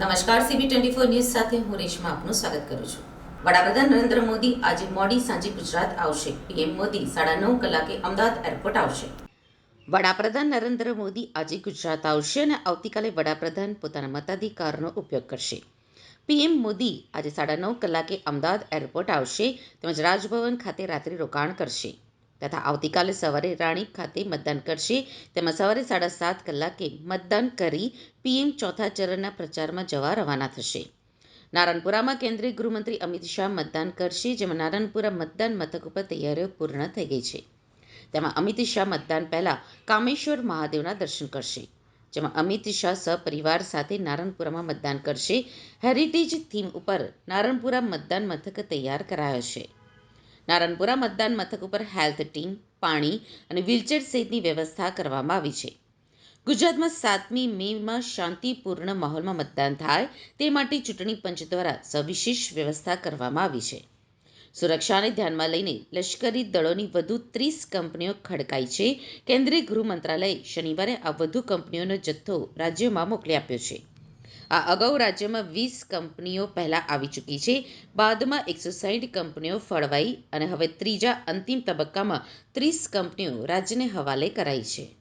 નમસ્કાર CB twenty four news સાથે હું રેશમા આપનું સ્વાગત કરું છું. વડાપ્રધાન નરેન્દ્ર મોદી આજે મોડી સાંજે ગુજરાત આવશે. પીએમ મોદી સાડા નવ કલાકે અમદાવાદ એરપોર્ટ આવશે. વડાપ્રધાન નરેન્દ્ર મોદી આજે ગુજરાત આવશે અને આવતીકાલે વડાપ્રધાન પોતાના મતાધિકારનો ઉપયોગ કરશે. પીએમ મોદી આજે સાડા નવ કલાકે અમદાવાદ એરપોર્ટ આવશે. તેમજ રાજભવન ખાતે રાત્રિ રોકાણ કરશે. તથા આવતીકાલે સવારે રાણીપ ખાતે મતદાન કરશે. તેમાં સવારે સાડા સાત કલાકે મતદાન કરી પીએમ ચોથા ચરણના પ્રચારમાં જવા રવાના થશે. નારણપુરામાં કેન્દ્રીય ગૃહમંત્રી અમિત શાહ મતદાન કરશે, જેમાં નારણપુરા મતદાન મથક ઉપર તૈયારીઓ પૂર્ણ થઈ ગઈ છે. તેમાં અમિત શાહ મતદાન પહેલાં કામેશ્વર મહાદેવના દર્શન કરશે, જેમાં અમિત શાહ સપરિવાર સાથે નારણપુરામાં મતદાન કરશે. હેરિટેજ થીમ ઉપર નારણપુરા મતદાન મથક તૈયાર કરાયો છે. નારણપુરા મતદાન મથક ઉપર હેલ્થ ટીમ, પાણી અને વ્હીલચેર સહિતની વ્યવસ્થા કરવામાં આવી છે. ગુજરાતમાં સાતમી મેમાં શાંતિપૂર્ણ માહોલમાં મતદાન થાય તે માટે ચૂંટણી પંચ દ્વારા સવિશેષ વ્યવસ્થા કરવામાં આવી છે. સુરક્ષાને ધ્યાનમાં લઈને લશ્કરી દળોની વધુ ત્રીસ કંપનીઓ ખડકાઈ છે. કેન્દ્રીય ગૃહ મંત્રાલયે શનિવારે આ વધુ કંપનીઓનો જથ્થો રાજ્યોમાં મોકલી આપ્યો છે. આ અગાઉ રાજ્યમાં વીસ કંપનીઓ પહેલા આવી ચૂકી છે. બાદમાં એકસો સાહીઠ કંપનીઓ ફળવાઈ અને હવે ત્રીજા અંતિમ તબક્કામાં ત્રીસ કંપનીઓ રાજ્યને હવાલે કરાઈ છે.